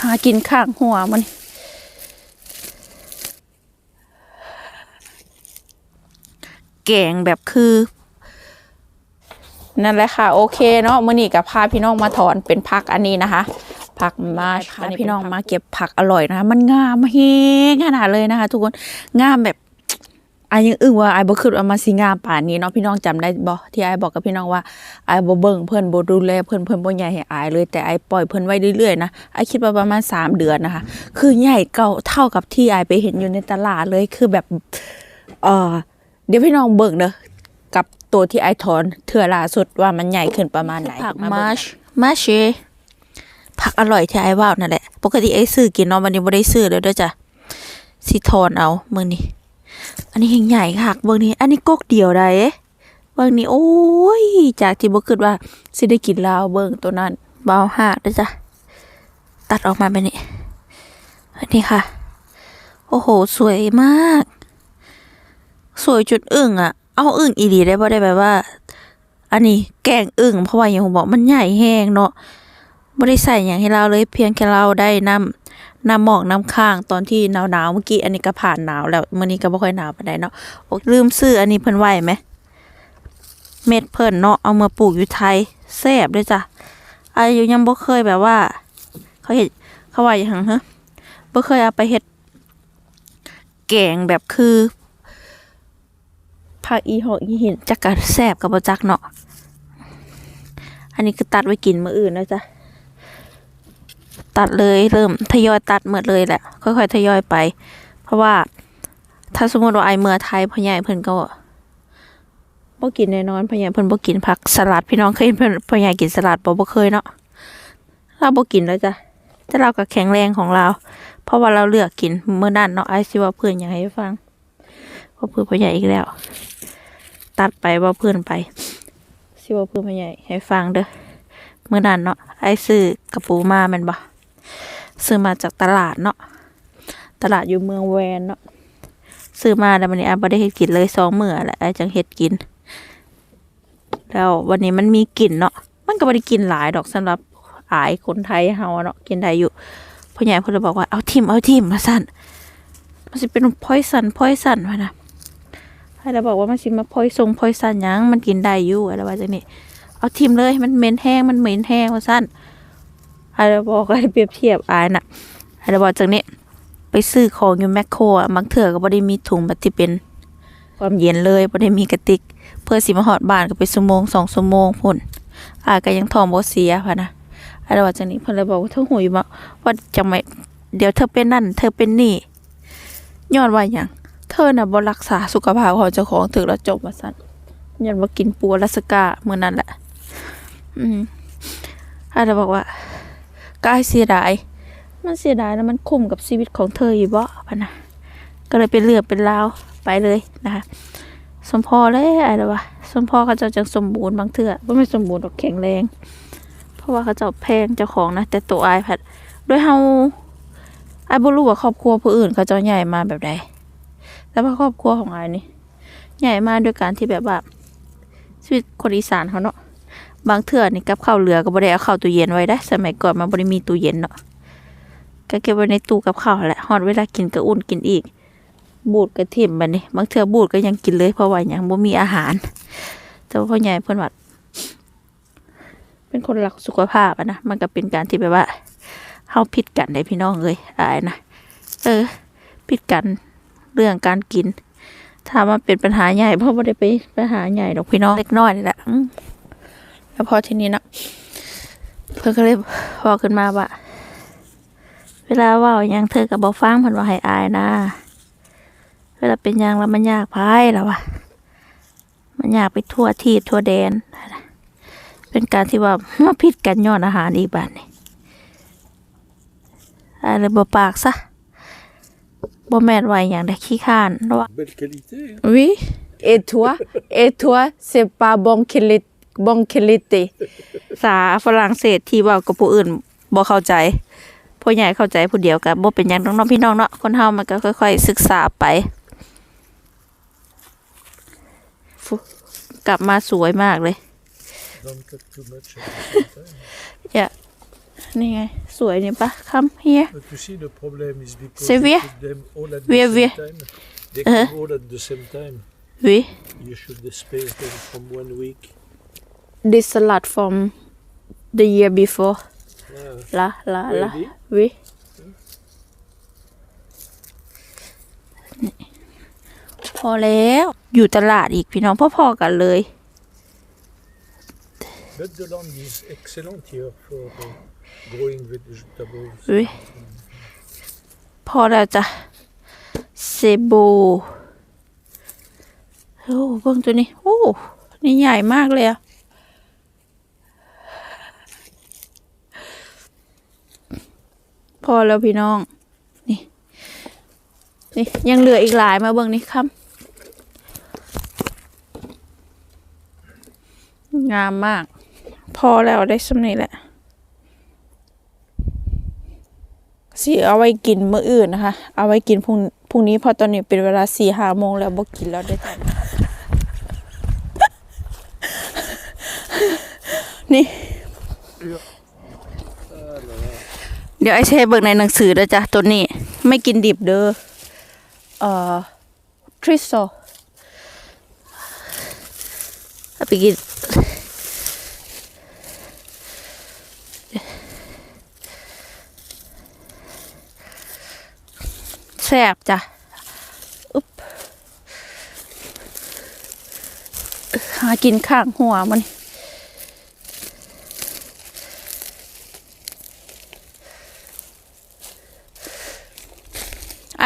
หากินข้างหัวมันแกงแบบคือ นั่นแหละค่ะ โอเคเนาะมื่อนี้กับพาพี่น้องมาถอนเป็นผักอันนี้นะคะ ผักมาพาพี่น้องมาเก็บผักอร่อยนะคะมันงามเฮงขนาดเลยนะคะ ทุกคนงามแบบ อายยังอึ้งว่าอายบ่คิดว่ามาสิงามป่านนี้เนาะพี่น้องจำได้บ่ที่อายบอกกับพี่น้องว่าอายบ่เบิ่งเพิ่นบ่ดูแลเพิ่นเพิ่นบ่ใหญ่ให้อายเลยแต่อายปล่อยเพิ่นไว้เรื่อยๆนะอายคิดว่าประมาณสามเดือนนะคะ คือใหญ่เก่าเท่ากับที่อายไปเห็นอยู่ในตลาดเลยคือแบบเออเดี๋ยวพี่น้องเบิ่งเด้อกับตัวที่ไอถอนเถื่อล่าสุดว่ามันใหญ่ขึ้นประมาณไหนผักมาชมาเชผักอร่อยที่ไอว่าวนั่นแหละปกติไอซื้อกินเนาะวันนี้ไม่ได้ซื้อเลยเด้วยจ้ะสิถอนเอามือนี้ อันนี้ยังใหญ่ค่ะเบิ่งนี้ อันนี้กกเดียวได้เอ๊ะเบิ่งนี้โอ้ย จากที่บ่คิดว่าสิได้กินลาวเบิ่งตัวนั้นเบาหากเด้จ้ะตัดออกมาแบบนี้อันนี้ค่ะ โอ้โห สวยมาก สวยจนอึ้งอะเอาอึ้งอีดีได้บ่ได้แบบว่า อันนี้แกงอึ้งเพราะว่าอย่างผมบอกมันใหญ่แห้งเนาะบ่ได้ใส่อย่างให้เราเลยเพียงแค่เราได้น้ำ น้ำหมอกน้ำค้างตอนที่หนาวๆเมื่อกี้อันนี้ก็ผ่านหนาวแล้วเมื้อนี้ก็บ่ค่อยหนาวปานใดเนาะลืมซื้ออันนี้เพิ่นไว้ไหมเม็ดเพิ่นเนาะเอามาปลูกอยู่ไทยแซ่บด้วยจ้ะอายุยังบ่เคยแบบว่า เขาเฮ็ดเขาว่าอย่างฮะบ่เคยเอาไปเฮ็ดแกงแบบคือผักอีหอกอีหินจักกะแสบกับบ่จักเนาะอันนี้คือตัดไว้กินมื้ออื่นนะจ๊ะ ตัดเลยเริ่มทยอยตัดหมดเลยแหละ ค่อยๆทยอยไป เพราะว่าถ้าสมมติว่าไอเมื่อไทยพ่อใหญ่เพิ่นก็บ่กินแน่นอนพ่อใหญ่เพิ่นบ่กินผักสลัดพี่น้องเคยเห็นพิ่นพ่อใหญ่กินสลัดบ่บ่เคยเนาะเราบ่กินแล้วจ้ะแต่เราก็แข็งแรงของเรา เพราะว่าเราเลือกกินเมื้อนั้นเนาะไอสิว่าเพิ่อนอยากให้ฟังเพราเพิ่นพ่อใหญ่อีกแล้ว ตัดไปว่าเพื่อนไปสิว่าเพื่อนพ่อใหญ่ให้ฟังเด้อเมื่อนั้นเนาะไอซื้อกระปูมาแมันบ่ ซื้อมาจากตลาดเนาะตลาดอยู่เมืองแวนเนาะซื้อมาแล้ววันนี้ไอ้บ่ได้เฮ็ดกินเลยสองมื้อแหละไอ้จังเฮ็ดกิน แล้ววันนี้มันมีกลิ่นเนาะมันก็บ่ได้กินหลายดอกสำหรับอายคนไทยเฮาเนาะกินได้อยู่พ่อใหญ่เพิ่นเลยบอกว่าเอาทิมเอาทิมมาสั่นมันสิเป็นพอยสันพอยสันว่านะให้เราบอกว่ามันสิมาพอยทรงพอยสันยังมันกินได้อยู่อะไรว่าจังนี้เอาทิมเลยมันเหม็นแห้งมันเหม็นแห้งว่าสั้น ให้เราบอกให้เปรียบเทียบอายน่ะให้เราบอกจังนี้ ไปซื้อของอยู่แมคโครอะบางเถื่อก็บ่ได้มีถุงแบบที่เป็น ความเย็นเลยบ่ได้มีกระติก เพื่อสิมาหอดบ้านก็ไปชั่วโมงสองชั่วโมงพุ่นอายก็ยังท้องบ่เสียพะนะให้เราบอกจังนี้เพิ่นเลยบอกว่าเธอหูอยู่บ่ว่าจังไม่เดี๋ยวเธอเป็นนั่น เธอเป็นนี่ย้อนว่าหยังเธอน่ะบ่รักษาสุขภาพของเจ้าของถึงแล้วจบมาสั่นยันว่ากินปัวรัสกาเมื่อนั้นแหละ อืมอาจจะบอกว่า กายเสียดาย มันเสียดายแล้วมันคุ้มกับชีวิตของเธออยู่บ่พะนะก็เลยเป็นเลือเป็นราวไปเลยนะคะสมพอเลยอะไรวะสมพอเขาเจ้าจังสมบูรณ์บางเทื่อว่าไม่สมบูรณ์หรอกแข็งแรง เพราะว่าเขาเจ้าแพงเจ้าของนะ แต่ตัวอายผัดด้วยเฮาอายบ่รู้ว่าครอบครัวผู้อื่นเขาเจ้าใหญ่มาแบบใดแต่ว่าครอบครัวของอายนี่ใหญ่มาด้วยการที่แบบว่าชีวิตคนอีสานเขาเนาะ บางเทื่อนี่กับข้าวเหลือก็บ่ได้เอาเข้าตู้เย็นไว้ได้สมัยก่อนมันบ่ได้มีตู้เย็นเนาะก็เก็บไว้ในตู้กับข้าวแหละฮอดเวลากินก็อุ่นกินอีก บูดก็ถิ่มบัดนี้ บางเทื่อบูดก็ยังกินเลยเพราะว่าหยังบ่มีอาหาร แต่ว่าพ่อใหญ่เพิ่นว่าเป็นคนรักสุขภาพอะนะมันก็เป็นการที่แบบว่าเฮาผิดกันได้พี่น้องเลยอายนะเออผิดกันเรื่องการกินถ้ามันเป็นปัญหาใหญ่เพราะไม่ได้ไปปัญหาใหญ่ดอกพี่น้องเล็กน้อยนี่แหละ แล้วพอทีนี้เนาะเพื่อนก็เลยบอกขึ้นมาว่าเวลาเว่าหยังเธอกับบอกฟังเพิ่นว่าให้อายนะ เวลาเป็นหยังแล้วมันยากพายแล้ววะมันยากไปทั่วที่ทั่วแดน เป็นการที่ว่ามาผิดกันย้อนอาหารอีกบาทนี่อะไรบ่ปากซะบ่แม่นว่าอย่างใดขี้ข้านว่า Belle qualité. hein. Oui. Et toi Et toi c'est pas bon qualité bon qualité ภาษาฝรั่งเศสที่เว่ากับผู้อื่นบ่เข้าใจผู้ใหญ่เข้าใจผู้เดียวกับบ่เป็นหยังน้องๆพี่น้องเนาะคนเฮามันก็ค่อย ๆ ศึกษาไปฟุกลับมาสวยมากเลย Don't cut too much at the same time. อย่านี่ไง สวยนี่ปะ come here But you see, the problem is because C'est you where? put them all at Where, the where? same time. They Uh-huh. come all at the same time. we You should space them from one week. This salad from the year before Yeah. la la la Ready? we พอแล้วอยู่ตลาดอีกพี่น้องพ่อๆกันเลย But the land is excellent here for uh, growing vegetables. อุ๊ยพอแล้วจ้ะเซโบโอ้เบิ่งตัวนี้ โอ้ นี่ใหญ่มากเลยอะ พอแล้วพี่น้อง นี่ นี่ ยังเหลืออีกหลายมาเบิ่งนี่ครับ งามมาก พอแล้วได้สำนี้แหละสิเอาไว้กินมื้ออื่นนะคะ เอาไว้กินพรุ่งพรุ่งนี้พอตอนนี้เป็นเวลาสี่ห้าโมงแล้วบ่กินแล้วได้อจ้ะนี่ ดี๋ยวไอเชเบิกในหนังสือเด้อจ้ะตัวนี้ ไม่กินดิบเด้อเอ่อทริโซเอาไปกินแซ่บจ้ะอุ๊บหากินข้างหัวมัน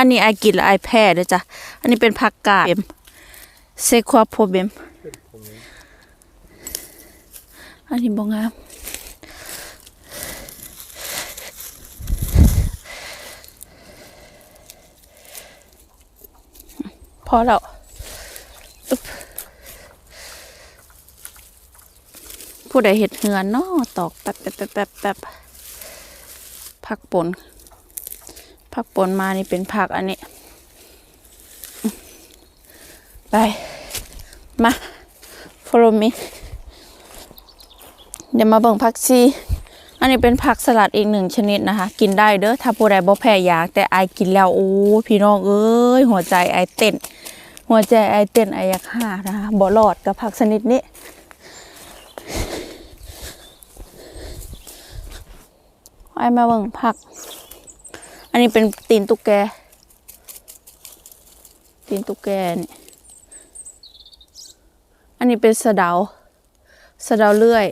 อันนี้ไอกินแล้วไอแพ้เลยจ้ะ อันนี้เป็นผักกาดเซควาโพเบม อันนี้บงงามพอแล้วผู้ใดเห็ดเหือนเนาะตอกแป๊บแป๊บแป๊บแป๊บแป๊บผักปน ผักปนมานี่เป็นผักอันนี้ ไป มา follow me เดี๋ยวมาเบิ่งผักซีอันนี้เป็นผักสลัดอีกหนึ่งชนิดนะคะ กินได้เด้อถ้าผู้ใดบ่แพ้ยาแต่ไอายกินแล้วโอ้พี่น้องเอ้ยหัวใจไอายเต้น หัวใจไอายเต้นไอายอยากหานะคะบ่รอดกับผักชนิดนี้ไอายมาเบิ่งผัก อันนี้เป็นตีนตุ๊กแก ตีนตุ๊กแกนี่ อันนี้เป็นสะเดา สะเดาเลื่อย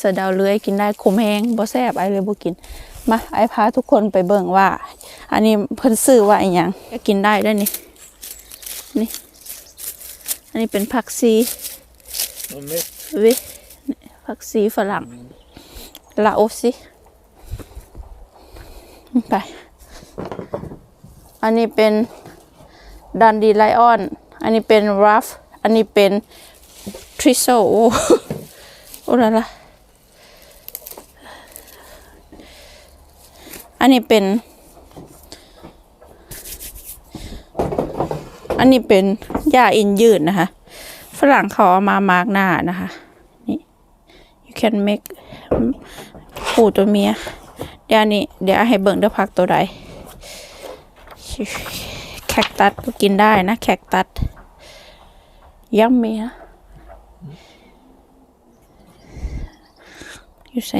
สะเดาเลื่อยกินได้ขมแห้งบ่แซ่บไอเลยบ่กิน มาไอพาทุกคนไปเบิ่งว่า อันนี้เพิ่นซื้อว่าอีหยังก็กินได้ด้วยนี่ นี่ อันนี้เป็นผักซี On met วินี่ผักซีฝรั่งลาโอซิไป อันนี้เป็นดันดีไลออน อันนี้เป็นรัฟ อันนี้เป็นทริโซโอโอ้ละละอันนี้เป็น อันนี้เป็นหญ้าอินยืดนะคะ ฝรั่งเขาเอามามาร์กหน้านะคะ นี่ you can make ผูตัวเมีย เดี๋ยวนนี้ เดี๋ยวให้เบิ่งเด้อพักตัวใด แคคตัสก็กินได้นะ แคคตัสยัมมีนะ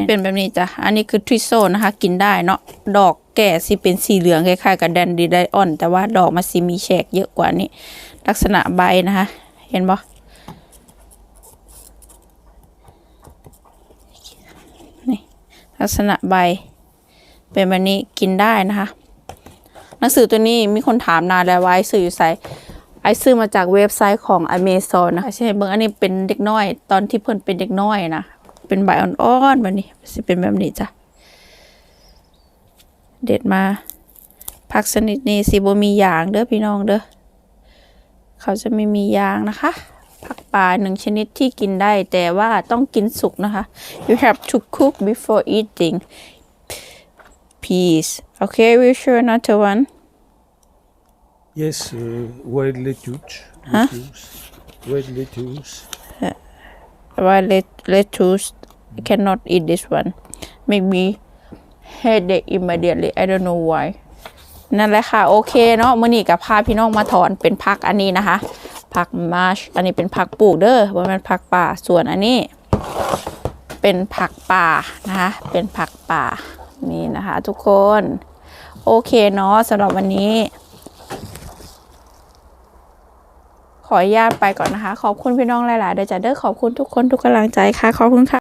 เป็นแบบนี้จ้ะ อันนี้คือทริโซนะคะ กินได้เนาะ ดอกแก่สิเป็นสีเหลืองคล้ายๆกับแดนดีไดออน แต่ว่าดอกมันสิมีแฉกเยอะกว่านี้ ลักษณะใบนะคะ เห็นบ่นี่ลักษณะใบ เป็นแบบนี้กินได้นะคะ หนังสือตัวนี้มีคนถามนานแล้วว่าไอ้ซื้ออยู่ไซไอซื้อมาจากเว็บไซต์ของ Amazon นะคะใช่เบิ่งอันนี้เป็นเด็กน้อย ตอนที่เพิ่นเป็นเด็กน้อยนะเป็นใบอ่อนๆแบบนี้สิเป็นแบบนี้จ้ะเด็ดมาผักชนิดนี้สิบ่มียางเด้อพี่น้องเด้อเขาจะไม่มียางนะคะ ผักป่าหนึ่งชนิดที่กินได้แต่ว่าต้องกินสุกนะคะ you have to cook before eating peas okay we sure not to one yes, uh, wild lettuce. Huh? lettuce. Wild lettuce. why let lettuce I cannot eat this one maybe headache immediately I don't know why นั่นแหละค่ะ โอเคเนาะมื่อนี้กับพาพี่น้องมาถอนเป็นพักอันนี้นะคะผักมาชอันนี้เป็นผักปลูกเด้อว่ามันผักป่าส่วนอันนี้ เป็นผักป่านะคะเป็นผักป่า นี่นะคะ ทุกคน โอเคเนาะสำหรับวันนี้ ขออนุญาตไปก่อนนะคะ ขอบคุณพี่น้องหลายๆเดี๋ยวจะเด้อขอบคุณทุกคนทุกกำลังใจค่ะ ขอบคุณค่ะ